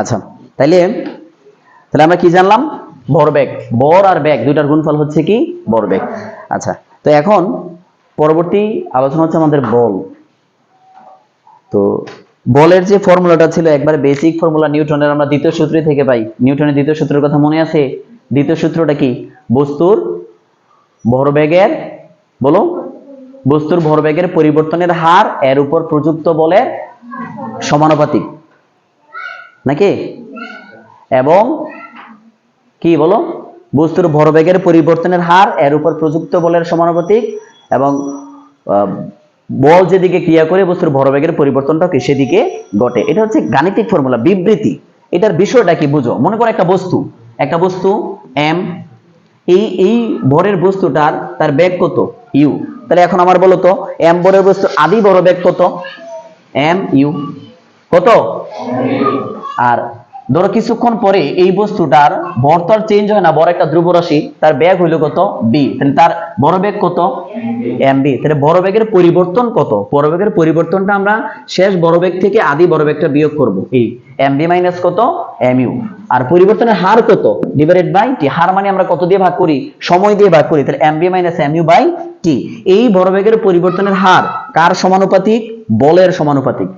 আচ্ছা তাইলে তাহলে আমরা কি জানলাম? ভরবেগ বর আর বেগ, দুইটার গুণফল হচ্ছে কি? ভরবেগ আচ্ছা তো এখন পরবর্তী আলোচনা হচ্ছে আমাদের বল। তো বলের যে ফর্মুলাটা ছিল, একবার বেসিক ফর্মুলা নিউটনের আমরা দ্বিতীয় সূত্র থেকে পাই। নিউটনের দ্বিতীয় সূত্রের কথা মনে আছে? দ্বিতীয় সূত্রটা কি? বস্তুর ভরবেগের বলো বস্তুর ভরবেগের পরিবর্তনের হার এর উপর প্রযুক্ত বলের সমানুপাতিক। নাকি? এবং কি বলো? বস্তুর ভরবেগের পরিবর্তনের হার এর উপর প্রযুক্ত বলের সমানুপাতিক এবং বল যেদিকে ক্রিয়া করে বস্তুর ভরবেগের পরিবর্তনটা কি সেদিকে ঘটে। এটা হচ্ছে গাণিতিক ফর্মুলা, বিবৃতি। এটার বিষয়টা কি বুঝো? মনে করো একটা বস্তু একটা বস্তু এম এই এই ভরের বস্তুটার, তার বেগ কত? ইউ। তাহলে এখন আমার বলো তো এম বড় বস্তু আদি বড় বেগ কত? M U. কত? আর ধরো কিছুক্ষণ পরে এই বস্তুটার ভর তো আর চেঞ্জ হয় না, বড় একটা ধ্রুব রাশি, তার ব্যাগ হইল কত? বি তাহলে তার বড় বেগ কত? এম বি তাহলে বড় বেগের পরিবর্তন কত? বড় বেগের পরিবর্তনটা আমরা শেষ বড় বেগ থেকে আদি বড় বেগটা বিয়োগ করব। এই এম বি মাইনাস কত? এম ইউ আর পরিবর্তনের হার কত? ডিভাইডেড বাই টি হার মানে আমরা কত দিয়ে ভাগ করি? সময় দিয়ে ভাগ করি। তাহলে M V minus M U by T এই বড় বেগের পরিবর্তনের হার কার সমানুপাতিক? বলের সমানুপাতিক।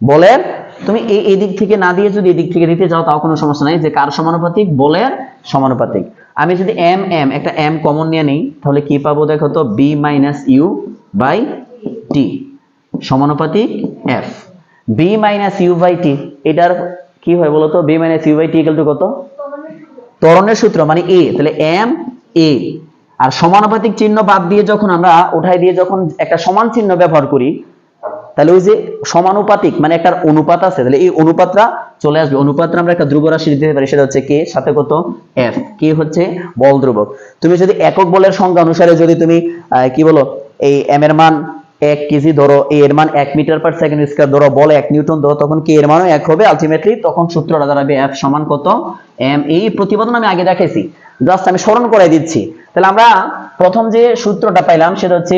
বলের তুমি এই এই দিক থেকে না দিয়ে যদি এদিক থেকে দিতে যাও তাও কোনো সমস্যা নাই। যে কার সমানুপাতিক? বলের সমানুপাতিক। আমি যদি এম এম একটা এম কমন নিয়ে নিই, তাহলে কি পাবো দেখো তো? V minus U by T সমানুপাতিক F V minus U by T এটার কি হয় বলো তো? V minus U by T equal to কত? ত্বরণের সূত্র মানে এ তাহলে এম এ আর সমানুপাতিক চিহ্ন বাদ দিয়ে যখন আমরা, উঠাই দিয়ে যখন একটা সমান চিহ্ন ব্যবহার করি তাহলে ওই যে সমানুপাতিক মানে একটা অনুপাত আছে, তাহলে এই অনুপাতটা চলে আসবে। অনুপাতটা আমরা একটা ধ্রুব রাশি দিতে পারি, সেটা হচ্ছে কে? সাথে কত? এফ কে হচ্ছে? বল ধ্রুবক। তুমি যদি একক বলের সংখ্যা অনুসারে যদি তুমি কি বলো? এই এম এর মান এক কেজি ধরো এর মান এক মিটার পার সেকেন্ড স্কয়ার ধরো, বল এক নিউটন ধরো, তখন কে এর মানও এক হবে আলটিমেটলি তখন সূত্রটা দাঁড়াবে এফ সমান কত? এম এই প্রতিবেদন আমি আগে দেখাইছি জাস্ট আমি স্মরণ করে দিচ্ছি। তাহলে আমরা প্রথম যে সূত্রটা পাইলাম, সেটা হচ্ছে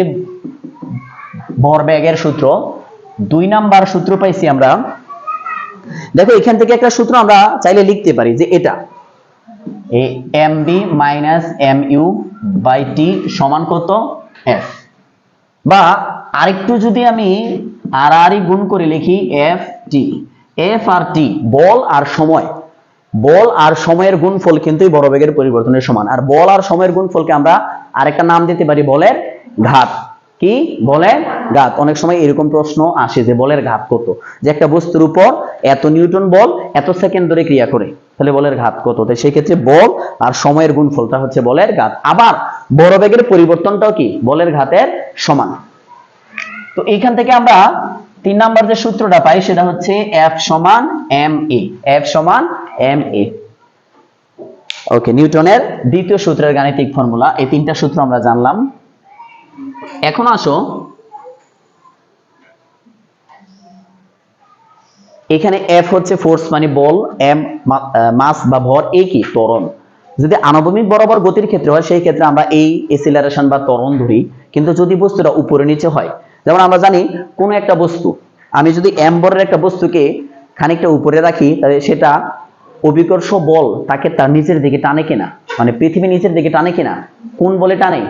ভরবেগের সূত্র। দুই নাম্বার সূত্র পাইছি আমরা। দেখো, এখান থেকে একটা সূত্র আমরা চাইলে লিখতে পারি যে এটা। M V minus M U by T সমান কত? এফ। বা আরেকটু যদি আমি আর আর গুণ করে লিখি, এফ টি। এফ আর টি, বল আর সময়। বল আর সময়ের গুণফল কিন্তু বড় বেগের পরিবর্তনের সমান। আর বল আর সময়ের গুণফলকে আমরা আরেকটা নাম দিতে পারি বলের ঘাত। কি? বলের ঘাত অনেক সময় এরকম প্রশ্ন আসে যে বলের ঘাত কত? যে একটা বস্তুর উপর এত নিউটন বল, এত সেকেন্ড ধরে ক্রিয়া করে, তাহলে বলের ঘাত কত? তাই সেই ক্ষেত্রে বল আর সময়ের গুণফলটা হচ্ছে বলের ঘাত। আবার বড় বেগের পরিবর্তনটাও কি? বলের ঘাতের সমান। তো এইখান থেকে আমরা তিন নাম্বার যে সূত্রটা পাই, সেটা হচ্ছে এফ সমান এম এ এফ সমান এম এ ওকে নিউটনের দ্বিতীয় সূত্রের গাণিতিক ফর্মুলা, এই তিনটা সূত্র আমরা জানলাম। এখন আসো এখানে এফ হচ্ছে ফোর্স মানে বল এম মাস বা ভর এ কি ত্বরণ। যদি আনুভূমিক বরাবর গতির ক্ষেত্রে হয়, সেই ক্ষেত্রে আমরা এই এসিলারেশন বা ত্বরণ ধরি। কিন্তু যদি বস্তুটা উপরে নিচে হয়, যেমন আমরা জানি কোনো একটা বস্তু, আমি যদি এম বরের একটা বস্তুকে খানিকটা উপরে রাখি, তাহলে সেটা অভিকর্ষ বল তাকে তার নিচের দিকে টানে কিনা? মানে পৃথিবী নিচের দিকে টানে কিনা? কোন বলে টানে?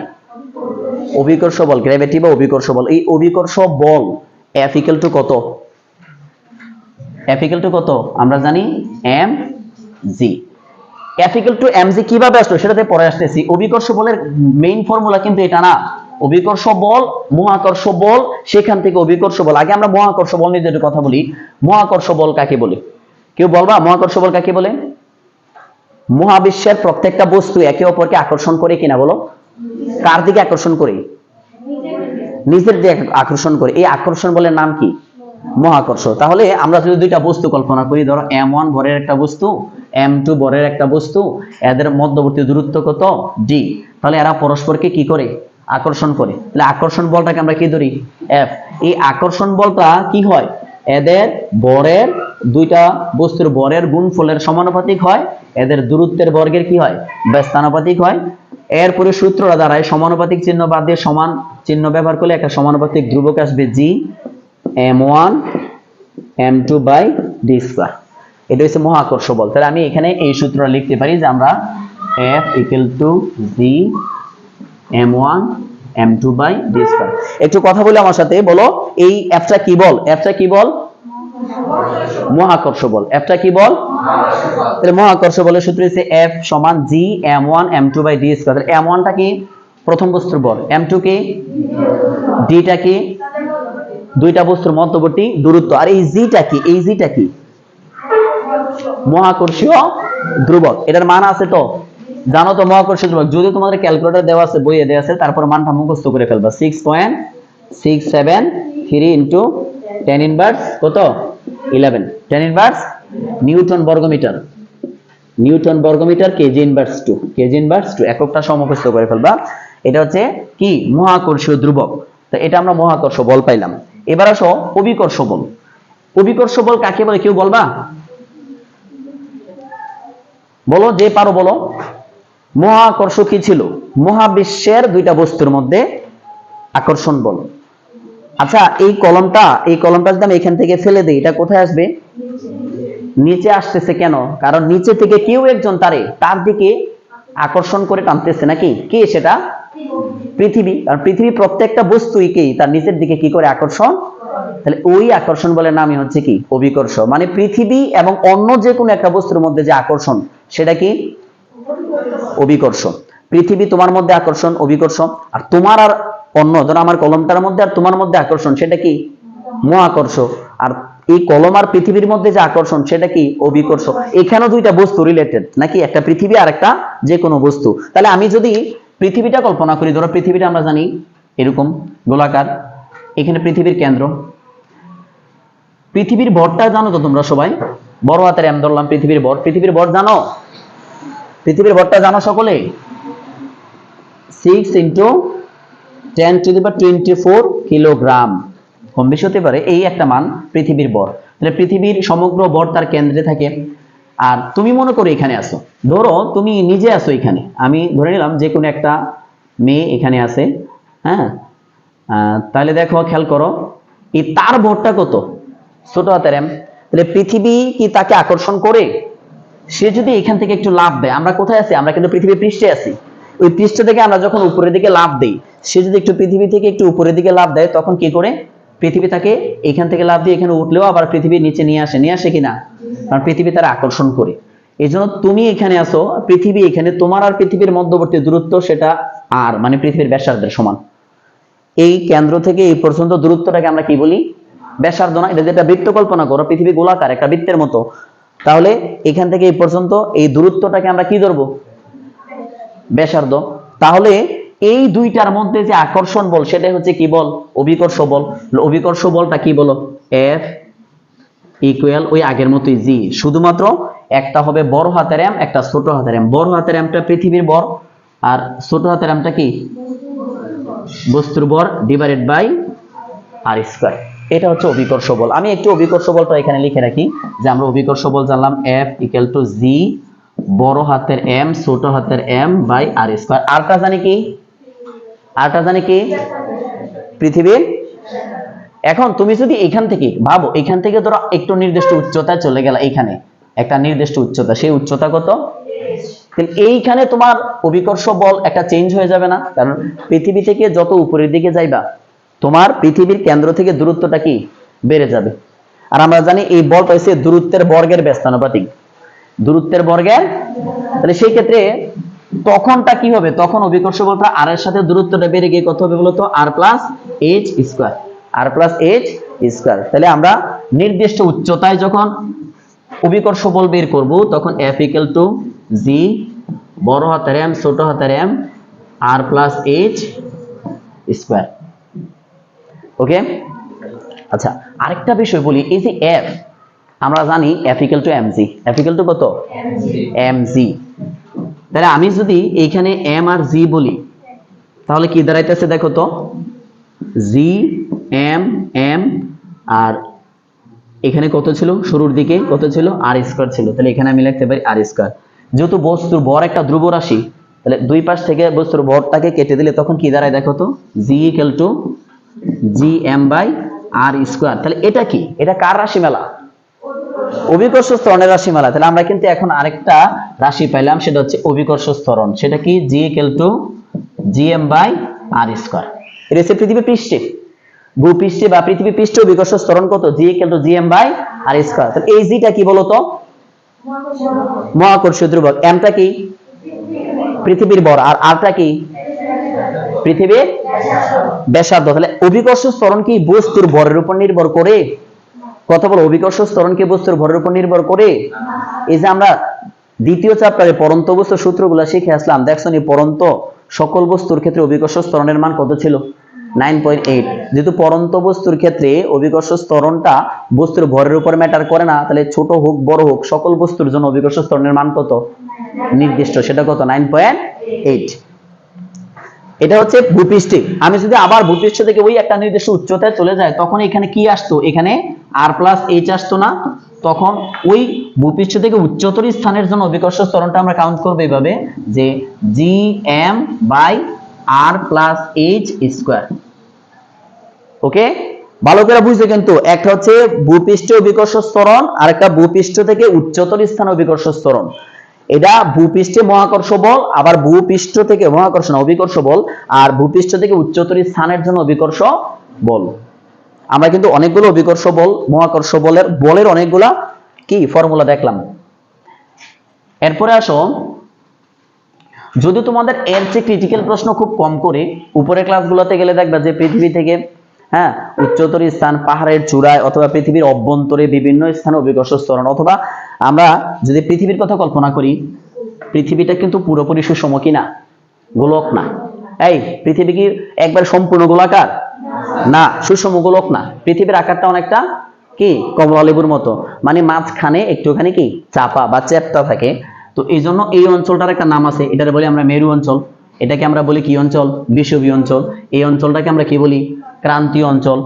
অভিকর্ষ বল গ্র্যাভিটি বা অভিকর্ষ বল। এই অভিকর্ষ বল এফ ইকুয়াল টু কত? এফ ইকুয়াল টু কত? আমরা জানি M G F equal to M G কীভাবে আসলো? সেটাতে পরে আসতেছি। অভিকর্ষ বলের মেইন ফর্মুলা কিন্তু এটা না। অভিকর্ষ বল, মহাকর্ষ বল, সেখান থেকে অভিকর্ষ বল। আগে আমরা মহাকর্ষ বল নিয়ে যেটা কথা বলি, মহাকর্ষ বল কাকে বলে? কেউ বলবা, মহাকর্ষ বল কাকে বলে? মহাবিশ্বের প্রত্যেকটা বস্তু একে অপরকে আকর্ষণ করে কিনা বলো? কার দিকে আকর্ষণ করে? নিজের দিকে আকর্ষণ করে। এই আকর্ষণ বলের নাম কি? মহাকর্ষ তাহলে আমরা যদি দুইটা বস্তু কল্পনা করি, ধরো এম ওয়ান ভরের একটা বস্তু এম টু ভরের একটা বস্তু, এদের মধ্যবর্তী দূরত্ব কত? ডি তাহলে এরা পরস্পরকে কি করে? আকর্ষণ করে। তাহলে আকর্ষণ বলটাকে আমরা কি ধরি? এফ এই আকর্ষণ বলটা কি হয়? এদের বরের দুইটা বস্তুর বরের গুণফলের সমানুপাতিক হয়, এদের দূরত্বের বর্গের কি হয়? ব্যস্তানুপাতিক হয়। এরপরে সূত্রটা দ্বারায় সমানুপাতিক চিহ্ন বাদ দিয়ে সমান চিহ্ন ব্যবহার করলে একটা সমানুপাতিক ধ্রুবক আসবে G M one, M two by D square. এটা হচ্ছে মহাকর্ষ বল। তাহলে আমি এখানে এই সূত্রটা লিখতে পারি যে আমরা F equal to G M one, M two by D square. একটু কথা বলে আমার সাথে, বলো, এই অ্যাপটা কি বল? অ্যাপটা কি বল? মহাকর্ষ বল। অ্যাপটা কি বল? তাহলে মহাকর্ষ বলের সূত্র হচ্ছে এফ সমান G, M one, M two by D square. M ওয়ানটা কি? প্রথম বস্তুর বল। এম টু কি? ডিটা কি? দুইটা বস্তুর মধ্যবর্তী দূরত্ব। আর এই জিটা কি? এই জিটা কি? মহাকর্ষীয় ধ্রুবক। এটার মান আছে তো? জানো তো মহাকর্ষীয় ধ্রুবক? যদি তোমাদের ক্যালকুলেটর দেওয়া আছে, বইয়ে দেওয়া আছে, তারপর মানটা মুখস্থ করে ফেলবা। Six point six seven three into ten inverse কত? ইলেভেন টেন ইনভার্স নিউটন বর্গমিটার। নিউটন বর্গমিটার KG inverse two KG inverse two এককটা সমুখস্থ করে ফেলবা। এটা হচ্ছে কি? মহাকর্ষীয় ধ্রুবক। তো এটা আমরা মহাকর্ষ বল পাইলাম। এবার আসো অভিকর্ষ বল অভিকর্ষ বল কাকে বলে কেউ বলবা? বলো, যে পারো বলো। মহাকর্ষ কি ছিল? মহাবিশ্বের দুইটা বস্তুর মধ্যে আকর্ষণ বল। আচ্ছা এই কলমটা এই কলমটা যদি আমি এখান থেকে ফেলে দিই, এটা কোথায় আসবে? নিচে আসতেছে কেন? কারণ নিচে থেকে কেউ একজন তারে, তার দিকে আকর্ষণ করে টানতেছে নাকি? কে সেটা? পৃথিবী, কারণ পৃথিবী প্রত্যেকটা বস্তুই কি? তার নিচের দিকে কি করে আকর্ষণ? তাহলে ওই আকর্ষণ বলে নামই হচ্ছে কি? অভিকর্ষ। মানে পৃথিবী এবং অন্য যে কোনো একটা বস্তুর মধ্যে যে আকর্ষণ, সেটা কি? অভিকর্ষ। পৃথিবী তোমার মধ্যে আকর্ষণ, অভিকর্ষ। আর তোমার আর অন্য, ধরো আমার কলমটার মধ্যে আর তোমার মধ্যে আকর্ষণ, সেটা কি? মহাকর্ষ। আর এই কলম আর পৃথিবীর মধ্যে যে আকর্ষণ, সেটা কি? অভিকর্ষ। এখানেও দুইটা বস্তু রিলেটেড নাকি? একটা পৃথিবী আর একটা যে কোনো বস্তু। তাহলে আমি যদি পৃথিবীটা কল্পনা করি, ধরো পৃথিবীটা আমরা জানি এরকম গোলাকার, এখানে পৃথিবীর কেন্দ্র। পৃথিবীর ভরটা জানো তো তোমরা সবাই? বড় হাতের এম ধরলাম, পৃথিবীর ভর পৃথিবীর ভর জানো? পৃথিবীর ভরটা জানো সকলে? Six into ten to the twenty four kilogram কম বেশি হতে পারে, এই একটা মান, পৃথিবীর ভর তাহলে পৃথিবীর সমগ্র ভর তার কেন্দ্রে থাকে। আর তুমি মনে করো এখানে আসো ধরো তুমি নিজে আসো এখানে। আমি ধরে নিলাম যে কোনো একটা মেয়ে এখানে আছে হ্যাঁ? তাহলে দেখো, খেয়াল করো, এই তার ভরটা কত? ছোট হাতের এম তাহলে পৃথিবী কি তাকে আকর্ষণ করে? সে যদি এখান থেকে একটু লাভ দেয়, আমরা কোথায় আছি? আমরা কিন্তু পৃথিবীর পৃষ্ঠে আছি। ওই পৃষ্ঠ থেকে আমরা যখন উপরের দিকে লাভ দেই, সে যদি একটু পৃথিবী থেকে একটু উপরের দিকে লাভ দেয়, তখন কি করে? পৃথিবী তাকে এখান থেকে লাভ দিয়ে এখানে উঠলেও আবার পৃথিবীর নিচে নিয়ে আসে। নিয়ে আসে কিনা কারণ পৃথিবী তারা আকর্ষণ করে। এই জন্য তুমি এখানে আসো পৃথিবী এখানে তোমার আর পৃথিবীর মধ্যবর্তী দূরত্ব সেটা আর মানে পৃথিবীর ব্যাসার্ধের সমান। এই কেন্দ্র থেকে এই পর্যন্ত দূরত্বটাকে আমরা কি বলি? ব্যাসার্ধ না, এটা যেটা বৃত্ত কল্পনা করো, পৃথিবী গোলাকার, একটা বৃত্তের মতো। তাহলে এখান থেকে এই পর্যন্ত এই দূরত্বটাকে আমরা কি ধরবো? ব্যাসার্ধ। তাহলে এই দুইটার মধ্যে যে আকর্ষণ বল, সেটাই হচ্ছে কি বল? অভিকর্ষ বল। অভিকর্ষ বলটা কি বলো? এফ ইকুয়াল ওই আগের মতোই জি শুধুমাত্র একটা হবে বড় হাতের এম একটা ছোট হাতের এম বড় হাতের এমটা পৃথিবীর বর, আর ছোট হাতের এমটা কি? বস্তুর ভর ডিভাইডেড বাই আর স্কয়ার এটা হচ্ছে অভিকর্ষ বল। আমি একটু অভিকর্ষ বলটা এখানে লিখে রাখি, যে আমরা অভিকর্ষ বল জানলাম এফ ইকুয়াল টু জি বড় হাতের এম ছোট হাতের এম বাই আর স্কয়ার আরটা জানি কি? আরটা জানি কি? পৃথিবীর এখন তুমি যদি এখান থেকে ভাবো, এখান থেকে ধরো একটু নির্দিষ্ট উচ্চতায় চলে গেল এখানে, একটা নির্দিষ্ট উচ্চতা, সেই উচ্চতা কত? এইখানে তোমার অভিকর্ষ বল একটা চেঞ্জ হয়ে যাবে না, কারণ পৃথিবী থেকে যত উপরের দিকে যাইবা, তোমার পৃথিবীর কেন্দ্র থেকে দূরত্বটা কি? বেড়ে যাবে। আর আমরা জানি এই বল হচ্ছে দূরত্বের বর্গের ব্যস্তানুপাতিক। দূরত্বের বর্গের? তাহলে সেই ক্ষেত্রে তখনটা কি হবে? তখন অভিকর্ষ বলটা আর এর সাথে দূরত্বটা বেড়ে গিয়ে কত হবে বলতো? R plus H square R plus H square তাহলে আমরা নির্দিষ্ট উচ্চতায় যখন অভিকর্ষ বল বের করব, তখন এফ ইকুয়াল টু জি বড় হাতের এম ছোট হাতের M R plus H square okay আচ্ছা আরেকটা বিষয় বলি, এই যে এফ আমরা জানি F equal to M G F equal to কত? এম জি তাহলে আমি যদি এইখানে এম আর জি বলি, তাহলে কি দাঁড়াইতেছে দেখো তো? জি এম এম আর এখানে কত ছিল? শুরুর দিকে কত ছিল? আর স্কোয়ার ছিল। তাহলে এখানে আমি লিখতে পারি আর স্কোয়ার যেহেতু বস্তুর ভর একটা ধ্রুব রাশি, তাহলে দুই পাশ থেকে বস্তুর ভরটাকে কেটে দিলে তখন কি দাঁড়ায় দেখো তো? G equal to G M by R square তাহলে এটা কি? এটা কার রাশিমালা? অভিকর্ষ স্তরণের রাশিমালা। তাহলে আমরা কিন্তু এখন আরেকটা রাশি পাইলাম, সেটা হচ্ছে অভিকর্ষ স্তরণ। সেটা কি? G equal to G M by R square এটা হচ্ছে পৃথিবী পৃষ্ঠে। ভূপৃষ্ঠে বা পৃথিবী পৃষ্ঠে অভিকর্ষ স্তরণ কত? G to G M by R square তাহলে এই জিটা কি বলতো? মহাকর্ষীয় ধ্রুবক। এমটা কি? পৃথিবীর বর। আর আরটা কি? পৃথিবীর ব্যাসার্ধ। তাহলে অভিকর্ষ স্তরণ কি বস্তুর ভরের উপর নির্ভর করে? কথা বলো, অভিকর্ষ স্তরণ কি বস্তুর ভরের উপর নির্ভর করে? এই যে আমরা দ্বিতীয় চ্যাপ্টারে পরন্ত বস্তু সূত্রগুলো শিখে আসলাম। দেখছ নি, পরন্ত সকল বস্তুর ক্ষেত্রে অভিকর্ষ স্তরণের মান কত ছিল? Nine point eight. যেহেতু পরন্ত বস্তুর ক্ষেত্রে অভিকর্ষ স্তরণটা বস্তুর ভরের উপর ম্যাটার করে না, তাহলে ছোট হোক, বড় হোক, সকল বস্তুর জন্য অভিকর্ষ স্তরণের মান কত? নির্দিষ্ট, সেটা কত? Nine point eight. এটা হচ্ছে ভূপৃষ্ঠে। আমি যদি আবার ভূপৃষ্ঠ থেকে ওই একটা নির্দিষ্ট উচ্চতায় চলে যাই, তখন এখানে কি আসতো? এখানে আর প্লাস এইচ আসতো না। তখন ওই ভূপৃষ্ঠ থেকে উচ্চতর স্থানের জন্য অভিকর্ষ স্তরণটা আমরা কাউন্ট করব এইভাবে, যে G M by R plus H square okay ভালো করে কিন্তু, একটা হচ্ছে ভূপৃষ্ঠে অভিকর্ষ স্তরণ আর একটা ভূপৃষ্ঠ থেকে উচ্চতর স্থান অভিকর্ষ স্তরণ এটা ভূপৃষ্ঠে মহাকর্ষ বল, আবার ভূপৃষ্ঠ থেকে মহাকর্ষ না, অভিকর্ষ বল, আর ভূপৃষ্ঠ থেকে উচ্চতর স্থানের জন্য অভিকর্ষ বল। আমরা কিন্তু অনেকগুলো অভিকর্ষ বল, মহাকর্ষ বলের বলের অনেকগুলা কি ফর্মুলা দেখলাম? এরপরে আসো যদি তোমাদের এর চেয়ে ক্রিটিক্যাল প্রশ্ন খুব কম করে, উপরের ক্লাসগুলোতে গেলে দেখবা যে পৃথিবী থেকে হ্যাঁ উচ্চতর স্থান, পাহাড়ের চূড়ায় অথবা পৃথিবীর অভ্যন্তরে বিভিন্ন স্থানে অভিকর্ষ স্তরণ অথবা আমরা যদি পৃথিবীর কথা কল্পনা করি, পৃথিবীটা কিন্তু পুরোপুরি সুষম কি না গোলক না। এই, পৃথিবী কি একবার সম্পূর্ণ গোলাকার? না, সুষম গোলক না। পৃথিবীর আকারটা অনেকটা কি? কমলা লেবুর মতো। মানে মাঝখানে একটুখানি কি? চাপা বা চ্যাপটা থাকে। তো এই জন্য এই অঞ্চলটার একটা নাম আছে, এটার বলি আমরা মেরু অঞ্চল। এটাকে আমরা বলি কি অঞ্চল? বিষুবীয় অঞ্চল। এই অঞ্চলটাকে আমরা কি বলি? ক্রান্তীয় অঞ্চল।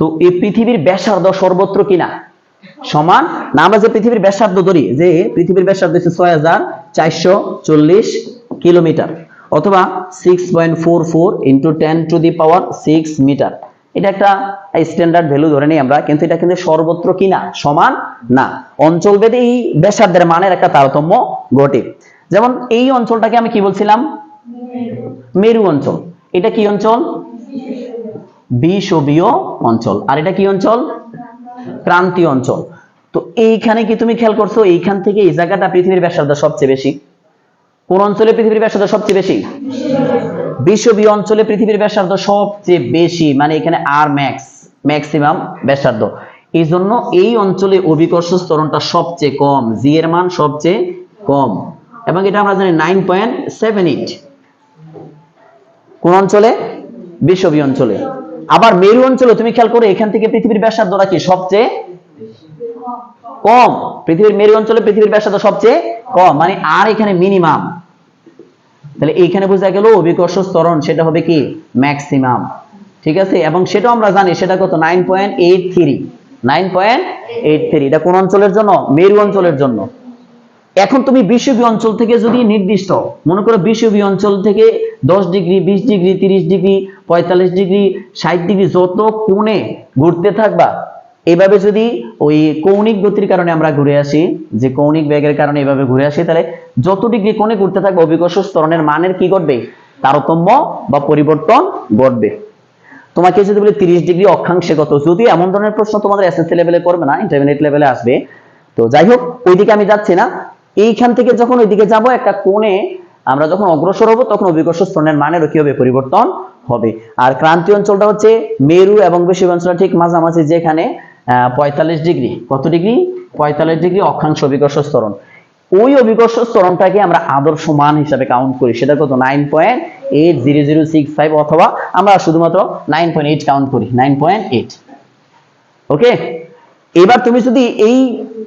তো এই পৃথিবীর ব্যাসার্ধ সর্বত্র কিনা? সমান? না, আমরা যে পৃথিবীর ব্যাসার্ধ ধরি, যে পৃথিবীর ব্যাসার্ধ হচ্ছে ছয় হাজার চারশো চল্লিশ কিলোমিটার, অথবা six point four four into ten to the power six metre এটা একটা স্ট্যান্ডার্ড ভ্যালু ধরে নিই আমরা, কিন্তু এটা কিন্তু সর্বত্র কিনা সমান না। অঞ্চল ভেদে এই ব্যাসার্ধের মানের একটা তারতম্য ঘটে। যেমন এই অঞ্চলটাকে আমি কি বলছিলাম? মেরু অঞ্চল। এটা কি অঞ্চল? বিষুবীয় অঞ্চল। আর এটা কি অঞ্চল? ক্রান্তীয় অঞ্চল। তো এইখানে কি তুমি খেয়াল করছ? এইখান থেকে এই জায়গাটা পৃথিবীর ব্যাসার্ধ সবচেয়ে বেশি। কোন অঞ্চলে পৃথিবীর ব্যাসার্ধ সবচেয়ে বেশি? বিষুবীয় অঞ্চলে পৃথিবীর ব্যাসার্ধ সবচেয়ে বেশি মানে এখানে আর ম্যাক্স ম্যাক্সিমাম ব্যাসার্ধ এই জন্য এই অঞ্চলে অভিকর্ষ স্তরণটা সবচেয়ে কম জি এর মান সবচেয়ে কম। এবং এটা আমরা জানি নাইন পয়েন্ট সেভেন এইট কোন অঞ্চলে? বিষুবীয় অঞ্চলে। আবার মেরু অঞ্চলে, তুমি খেয়াল করো, এখান থেকে পৃথিবীর ব্যাসার্ধটা কি সবচেয়ে কম। পৃথিবীর মেরু অঞ্চলে পৃথিবীর ব্যাসার্ধ সবচেয়ে কম মানে আর এখানে মিনিমাম তাহলে এইখানে বোঝা গেল অভিকর্ষ স্তরণ সেটা হবে কি? ম্যাক্সিমাম ঠিক আছে? এবং সেটাও আমরা জানি, সেটা কত? Nine point eight three nine point eight three এটা কোন অঞ্চলের জন্য? মেরু অঞ্চলের জন্য। এখন তুমি বিষুবীয় অঞ্চল থেকে যদি নির্দিষ্ট, মনে করো বিষুবীয় অঞ্চল থেকে দশ ডিগ্রি, বিশ ডিগ্রি, তিরিশ ডিগ্রি, পঁয়তাল্লিশ ডিগ্রি, ষাট ডিগ্রি, যত কোণে ঘুরতে থাকবা এভাবে যদি ওই কৌণিক গতির কারণে আমরা ঘুরে আসি, যে কৌণিক বেগের কারণে এভাবে ঘুরে আসি, তাহলে যত ডিগ্রি কোণে ঘুরতে থাকবে, অভিকর্ষ স্তরণের মানের কি ঘটবে? তারতম্য বা পরিবর্তন ঘটবে। তোমাকে যদি বলি তিরিশ ডিগ্রি অক্ষাংশে কত, যদি এমন ধরনের প্রশ্ন তোমাদের এসএসসি লেভেলে করবে না ইন্টারমিডিয়েট লেভেলে আসবে, তো যাই হোক, ওইদিকে আমি যাচ্ছি না। এইখান থেকে যখন ওইদিকে যাব, একটা কোণে আমরা যখন অগ্রসর হব, তখন অভিকর্ষ স্তরণের মানেরও কি হবে? পরিবর্তন হবে। আর ক্রান্তীয় অঞ্চলটা হচ্ছে মেরু এবং বেশি অঞ্চলটা ঠিক মাঝামাঝি যেখানে পঁয়তাল্লিশ ডিগ্রি। কত ডিগ্রি? পঁয়তাল্লিশ ডিগ্রি অক্ষাংশ অভিকর্ষ স্তরণ। ওই অভিকর্ষ স্তরণটাকে আমরা আদর্শ মান হিসাবে কাউন্ট করি। সেটা কত? Nine point eight zero zero six five অথবা আমরা শুধুমাত্র নাইন পয়েন্ট এইট কাউন্ট করি। নাইন পয়েন্ট এইট ওকে এবার তুমি যদি এই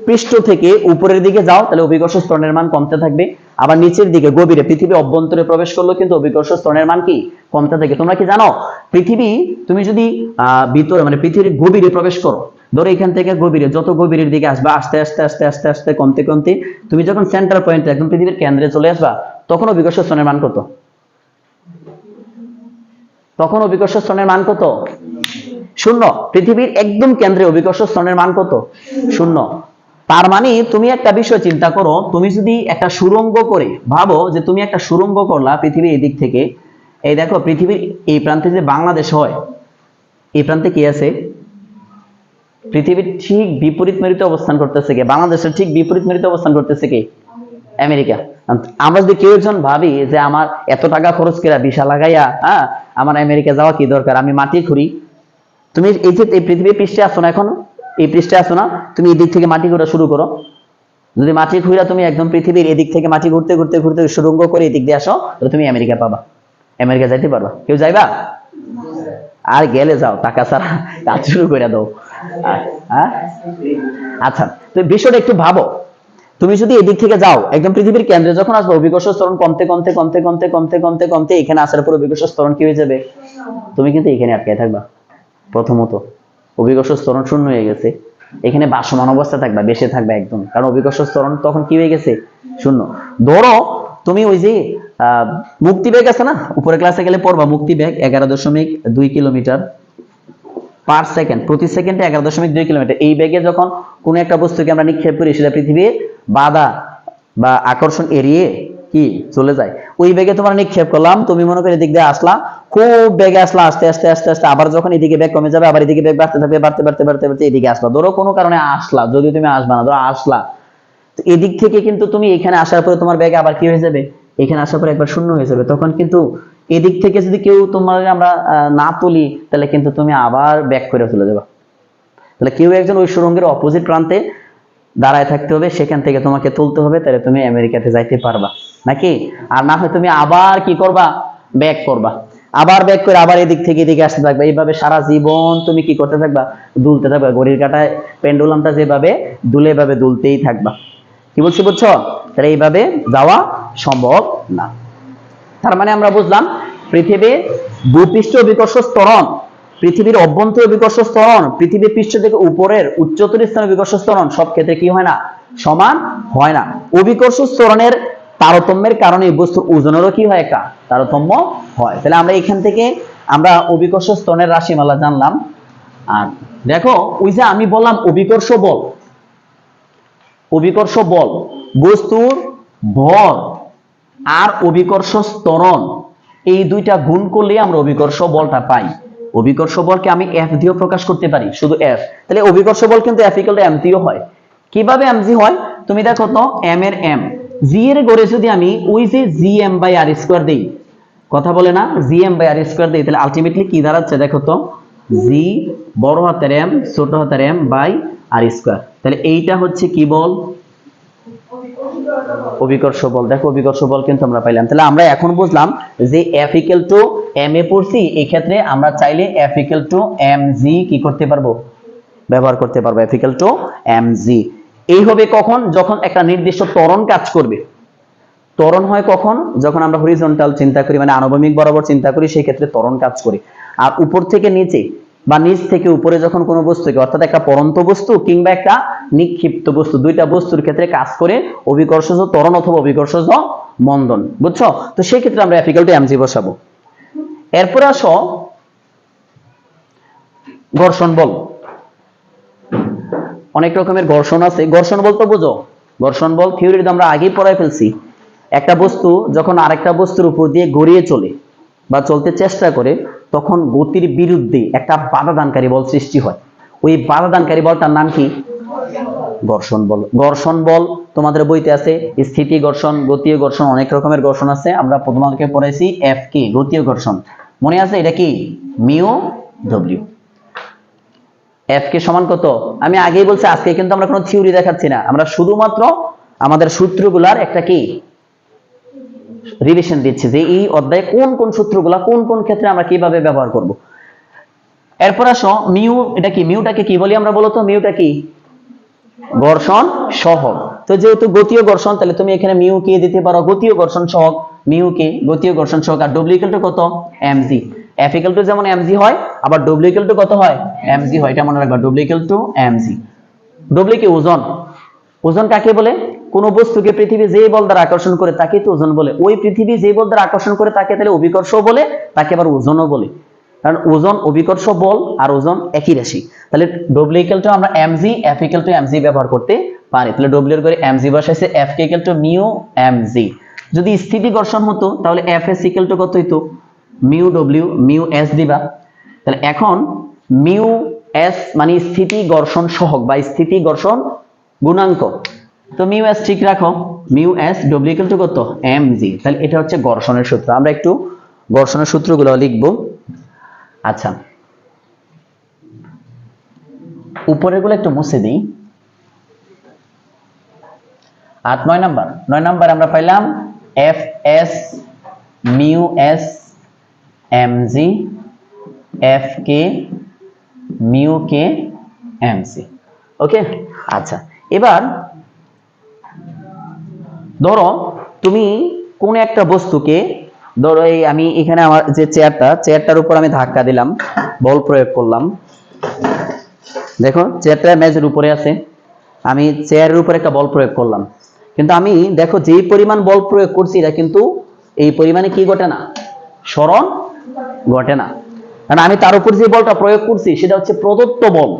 পৃষ্ঠ থেকে উপরের দিকে যাও, তাহলে অভিকর্ষ স্তরণের মান কমতে থাকবে। আবার নিচের দিকে, গভীরে, পৃথিবী অভ্যন্তরে প্রবেশ করল কিন্তু অভিকর্ষ স্তরণের মান কি? কমতে থাকে। তোমরা কি জানো? পৃথিবী, তুমি যদি আহ ভিতরে মানে পৃথিবীর গভীরে প্রবেশ করো, ধরো এখান থেকে গভীরে, যত গভীরের দিকে আসবা, আস্তে আস্তে আস্তে আস্তে আস্তে, কমতে কমতে, তুমি যখন সেন্টার পয়েন্টে একদম পৃথিবীর কেন্দ্রে চলে আসবা, তখন অভিকর্ষ স্তরণের মান কত? তখন অভিকর্ষ স্তরণের মান কত? শূন্য। পৃথিবীর একদম কেন্দ্রে অভিকর্ষ স্তনের মান কত? শূন্য। তার মানে তুমি একটা বিষয় চিন্তা করো, তুমি যদি একটা সুরঙ্গ করে ভাবো যে তুমি একটা সুরঙ্গ করলা পৃথিবীর এই দিক থেকে, এই দেখো পৃথিবীর এই প্রান্তে যে বাংলাদেশ হয়, এই প্রান্তে কি আছে? পৃথিবীর ঠিক বিপরীত মেরুতে অবস্থান করতেছে কে? বাংলাদেশের ঠিক বিপরীত মেরুতে অবস্থান করতেছে কে? আমেরিকা। আমরা যদি কেউ একজন ভাবি যে আমার এত টাকা খরচ করে ভিসা লাগাইয়া হ্যাঁ আমার আমেরিকা যাওয়া কি দরকার? আমি মাটি খুঁড়ি। তুমি এই যে এই পৃথিবীর পৃষ্ঠে আসো না এখনও? এই পৃষ্ঠে আসো না? তুমি এই দিক থেকে মাটি ঘোরা শুরু করো। যদি মাটি ঘুরা তুমি একদম পৃথিবীর এদিক থেকে মাটি ঘুরতে ঘুরতে ঘুরতে সুরঙ্গ করে এদিক দিয়ে আসো, তাহলে তুমি আমেরিকা পাবা। আমেরিকা যাইতে পারবা? কেউ যাইবা? আর গেলে যাও, টাকা ছাড়া কাজ শুরু করে দাও। হ্যাঁ? আচ্ছা তো বিষয়টা একটু ভাবো। তুমি যদি এদিক থেকে যাও, একদম পৃথিবীর কেন্দ্রে যখন আসবে, অভিকর্ষ স্তরণ কমতে কমতে কমতে কমতে কমতে কমতে এখানে আসার পর অভিকর্ষ স্তরণ কি হয়ে যাবে? তুমি কিন্তু এখানে আটকে থাকবা। প্রথমত অভিকর্ষ স্তরণ শূন্য হয়ে গেছে। এখানে বাসমান অবস্থা থাকবা, বেশি থাকবে একদম। কারণ অভিকর্ষ স্তরণ তখন কি হয়ে গেছে? শূন্য। ধরো, তুমি ওই যে মুক্তি ব্যাগ আছে না? উপরে ক্লাসে গেলে পড়বা, মুক্তি ব্যাগ এগারো দশমিক দুই কিলোমিটার পার সেকেন্ড প্রতি সেকেন্ডে এগারো দশমিক দুই কিলোমিটার। এই ব্যাগে যখন কোনো একটা বস্তুকে আমরা নিক্ষেপ করি, সেটা পৃথিবীর বাধা বা আকর্ষণ এড়িয়ে কি চলে যায়? ওই ব্যাগে তোমার নিক্ষেপ করলাম, তুমি মনে করে এদিক দিয়ে আসলা খুব বেগে আসলা, আস্তে আস্তে আস্তে আস্তে। আবার যখন এদিকে ব্যাগ কমে যাবে, আবার এদিকে ব্যাগ বাড়তে থাকবে, বাড়তে বাড়তে বাড়তে বাড়তে এদিকে আসলা। ধরো কোনো কারণে আসলা, যদিও তুমি আসবা না, ধরো আসলা। এদিক থেকে কিন্তু তুমি এখানে আসার পরে তোমার ব্যাগে আবার কি হয়ে যাবে? এখানে আসার পরে একবার শূন্য হয়ে যাবে। তখন কিন্তু এদিক থেকে যদি কেউ তোমার আমরা না তুলি, তাহলে কিন্তু তুমি আবার ব্যাক করে চলে যাবে। তাহলে কেউ একজন ওই সুরঙ্গের অপোজিট প্রান্তে দাঁড়ায় থাকতে হবে, সেখান থেকে তোমাকে তুলতে হবে, তাহলে তুমি আমেরিকাতে যাইতে পারবা। নাকি? আর না হয় তুমি আবার কি করবা? ব্যাক করবা। আবার ব্যাক করে আবার এদিক থেকে এদিকে আসতে থাকবে। এইভাবে সারা জীবন তুমি কি করতে থাকবা? দুলতে থাকবা। ঘড়ির কাটায় পেন্ডুলামটা যেভাবে দুলে এভাবে দুলতেই থাকবা। কি বলছি বুঝছ? তাহলে এইভাবে যাওয়া সম্ভব না। তার মানে আমরা বুঝলাম পৃথিবীর ভূপৃষ্ঠ বিকর্ষ স্তরণ পৃথিবীর অভ্যন্তরীণ বিকর্ষ স্তরণ পৃথিবীর পৃষ্ঠ থেকে উপরের উচ্চতর স্থানের বিকর্ষ স্তরণ সব ক্ষেত্রে কি হয় না? সমান হয় না। অভিকর্ষ স্তরণের তারতম্যের কারণে বস্তুর ওজনেরও কি হয় একটা? তারতম্য হয়। তাহলে আমরা এখান থেকে আমরা অভিকর্ষ স্তরণের রাশিমালা জানলাম। আর দেখো, ওই যে আমি বললাম অভিকর্ষ বল। অভিকর্ষ বল, বস্তুর ভর আর অভিকর্ষ স্তরণ, এই দুইটা গুণ করলে আমরা অভিকর্ষ বলটা পাই। অভিকর্ষ বলকে আমি এফ দিয়েও প্রকাশ করতে পারি, শুধু এফ তাহলে অভিকর্ষ বল কিন্তু এফ এম দিও হয়। কীভাবে এম জি হয়? তুমি দেখো তো এম এর এম জি এর গড়ে যদি আমি ওই যে G M by R square দিই, কথা বলে না G M by R square দিই, তাহলে আলটিমেটলি কি দাঁড়াচ্ছে দেখো তো? জি বড় হাতের এম ছোট হাতের এম বাই আর স্কোয়ার তাহলে এইটা হচ্ছে কি বল? অভিকর্ষ বল। দেখো অভিকর্ষ বল কিন্তু আমরা পাইলাম। তাহলে আমরা এখন বুঝলাম যে F equal to M A পড়ছি এই ক্ষেত্রে আমরা চাইলে F equal to M G কি করতে পারব? ব্যবহার করতে পারব। F equal to M G এই হবে কখন? যখন একটা নির্দিষ্ট ত্বরণ কাজ করবে। ত্বরণ হয় কখন? যখন আমরা হরিজন্টাল চিন্তা করি মানে আনুভূমিক বরাবর চিন্তা করি, সেই ক্ষেত্রে ত্বরণ কাজ করি। আর উপর থেকে নিচে বা নিচ থেকে উপরে যখন কোনো বস্তুকে, অর্থাৎ একটা পরন্ত বস্তু কিংবা একটা নিক্ষিপ্ত বস্তু, দুইটা বস্তুর ক্ষেত্রে কাজ করে অভিকর্ষজ ত্বরণ অথবা অভিকর্ষজ মন্দন। বুঝছ? তো সেই ক্ষেত্রে আমরা অ্যাফিক্যাল টু এমজি বসাবো। এরপর আসো ঘর্ষণ বল। অনেক রকমের ঘর্ষণ আছে। ঘর্ষণ বল তো বুঝো? ঘর্ষণ বল থিওরিতে আমরা আগেই পড়ায় ফেলছি। একটা বস্তু যখন আরেকটা বস্তুর উপর দিয়ে গড়িয়ে চলে বা চলতে চেষ্টা করে, তখন গতির বিরুদ্ধে একটা বাধাদানকারী বল সৃষ্টি হয়। ওই বাধাদানকারী বলটার নাম কি? ঘর্ষণ বল। ঘর্ষণ বল তোমাদের বইতে আছে। স্থিতি ঘর্ষণ গতীয় ঘর্ষণ, অনেক রকমের ঘর্ষণ আছে। আমরা প্রথমকে পড়াইছি এফ কে গতীয় ঘর্ষণ। মনে আছে এটা কি? মিউ ডব্লিউ এফ কে সমান কত? আমি আগেই বলছি, আজকে কিন্তু আমরা কোনো থিওরি দেখাচ্ছি না। আমরা শুধুমাত্র আমাদের সূত্রগুলার একটা কি? রিভিশন দিচ্ছি যে এই অধ্যায়ে কোন কোন সূত্রগুলা, কোন কোন ক্ষেত্রে আমরা কীভাবে ব্যবহার করব। এরপর আসো, মিউ, এটা কি? মিউটাকে কি বলি আমরা বলতো? মিউটা কি? ঘর্ষণ সহগ। তো যেহেতু গতীয় ঘর্ষণ, তাহলে তুমি এখানে মিউ কে দিতে পারো? গতীয় ঘর্ষণ সহগ। মিউ কে? গতীয় ঘর্ষণ সহগ। আর ডব্লিউ কত? M G F equal to যেমন এমজি হয়, আবার ডব্লিউ ইকুয়াল টু কত হয়? এমজি হয়, এটা মনে রাখবা W equal to M G W কি ওজন? ওজন কাকে বলে? কোন বস্তুকে পৃথিবী যে বল দ্বারা আকর্ষণ করে তাকে তো ওজন বলে। ওই পৃথিবী যে বল দ্বারা আকর্ষণ করে তাকে তাহলে অভিকর্ষ বলে, তাকে আবার ওজনও বলে। কারণ ওজন অভিকর্ষ বল আর ওজন একই রাশি। তাহলে ডব্লিউ ইকাল টু আমরা M G F equal to M G ব্যবহার করতে পারি। তাহলে ডব্লিউ এর করে এমজি বসাইছে F K equal to mu M G যদি স্থিতি ঘর্ষণ হতো, তাহলে এফ এস ইকাল টু কত হইতো? মিউ ডব্লিউ, মিউ এস দিবা। তাহলে এখন মিউ এস মানে স্থিতি ঘর্ষণ সহগ বা স্থিতি ঘর্ষণ গুণাঙ্ক। তো মিউ এস ঠিক রাখো। মিউ এস ডব্লিউ টু কত? M G. তাহলে এটা হচ্ছে ঘর্ষণের সূত্র। আমরা একটু ঘর্ষণের সূত্রগুলো লিখব। আচ্ছা। উপরেরগুলো একটু মুছে দিই। আট নয় নাম্বার। নয় নাম্বার আমরা পাইলাম F S, mu S M G F কে মিউ কে ওকে আচ্ছা। এবার ধরো তুমি কোন একটা বস্তুকে, ধরো এই আমি এখানে আমার যে চেয়ারটা, চেয়ারটার উপর আমি ধাক্কা দিলাম, বল প্রয়োগ করলাম। দেখো, চেয়ারটা মেজের উপরে আছে। আমি চেয়ারের উপরে একটা বল প্রয়োগ করলাম। কিন্তু আমি, দেখো, যেই পরিমাণ বল প্রয়োগ করছি, এটা কিন্তু এই পরিমাণে কি ঘটে না? স্মরণ ঘটে না। কারণ আমি তার উপর যে বলটা প্রয়োগ করছি, সেটা হচ্ছে প্রদত্ত বল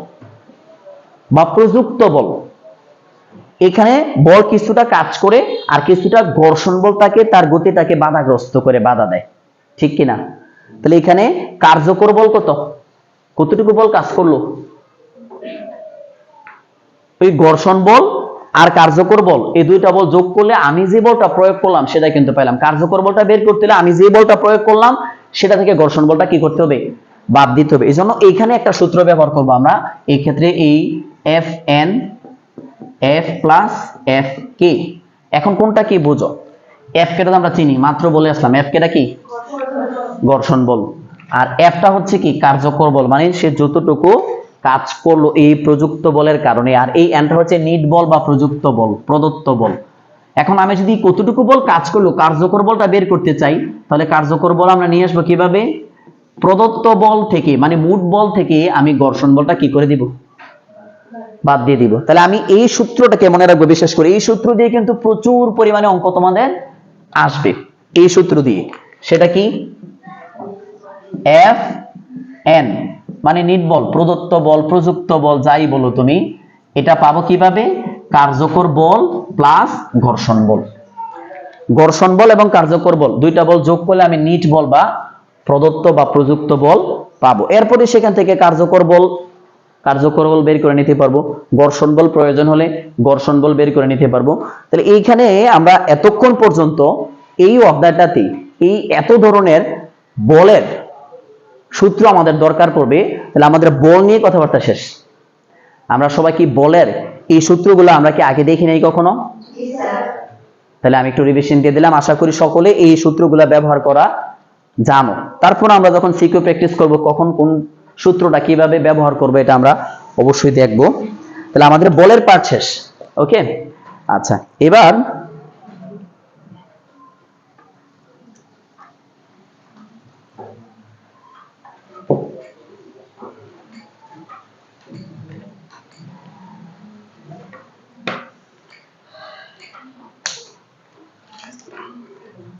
বা প্রযুক্ত বল। এখানে বল কিছুটা কাজ করে আর কিছুটা ঘর্ষণ বল তাকে, তার গতিটাকে বাধাগ্রস্ত করে, বাধা দেয়। ঠিক কিনা? তাহলে এখানে কার্যকর বল কত? কতটুকু বল কাজ করল? ওই ঘর্ষণ বল আর কার্যকর বল, এই দুইটা বল যোগ করলে আমি যে বলটা প্রয়োগ করলাম সেটা কিন্তু পাইলাম। কার্যকর বলটা বের করতে হলে আমি যে বলটা প্রয়োগ করলাম সেটা থেকে ঘর্ষণ বলটা কি করতে হবে? বাদ দিতে হবে। এই জন্য এইখানে একটা সূত্র ব্যবহার করব আমরা। এই ক্ষেত্রে এই F N F plus F কে এখন কোনটা কি বুঝো? এফ কেটা আমরা চিনি, মাত্র বলে আসলাম। এফ কেটা কি? ঘর্ষণ বল। আর এফটা হচ্ছে কি? কার্যকর বল। মানে সে যতটুকু কাজ করল এই প্রযুক্ত বলের কারণে। আর এই এনটা হচ্ছে নিট বল বা প্রযুক্ত বল, প্রদত্ত বল। এখন আমি যদি কতটুকু বল কাজ করল কার্যকর বলটা বের করতে চাই, তাহলে কার্যকর বল আমরা নিয়ে আসব কীভাবে? প্রদত্ত বল থেকে মানে মুট বল থেকে আমি ঘর্ষণ বলটা কি করে দিব? বাদ দিয়ে দিব। তাহলে আমি এই সূত্রটাকে মনে রাখব বিশেষ করে, এই সূত্র দিয়ে কিন্তু প্রচুর পরিমাণে অঙ্ক তোমাদের আসবে। এই সূত্র দিয়ে। সেটা কি? এফ এন মানে নিট বল প্রদত্ত বল, প্রযুক্ত বল, যাই বলো তুমি, এটা পাবো কীভাবে? কার্যকর বল প্লাস ঘর্ষণ বল। ঘর্ষণ বল এবং কার্যকর বল, দুইটা বল যোগ করলে আমি নিট বল বা প্রদত্ত বা প্রযুক্ত বল পাবো। এরপরে সেখান থেকে কার্যকর বল কার্যকর বল বের করে নিতে পারব। ঘর্ষণ বল প্রয়োজন হলে ঘর্ষণ বল বের করে নিতে পারব। তাহলে এইখানে আমরা এতক্ষণ পর্যন্ত এই অধ্যায়টাতে এই এত ধরনের বলের সূত্র আমাদের দরকার পড়বে। তাহলে আমাদের বল নিয়ে কথাবার্তা শেষ। আমরা সবাই কি বলের এই সূত্রগুলো আমরা কি আগে দেখি নাই কখনো? তাহলে আমি একটু রিভিশন দিয়ে দিলাম। আশা করি সকলে এই সূত্রগুলো ব্যবহার করা জানো। তারপর আমরা যখন সিকিউ প্র্যাকটিস করব, কখন কোন সূত্রটা কীভাবে ব্যবহার করব, এটা আমরা অবশ্যই দেখব। তাহলে আমাদের বলের পাঠ শেষ ওকে আচ্ছা এবার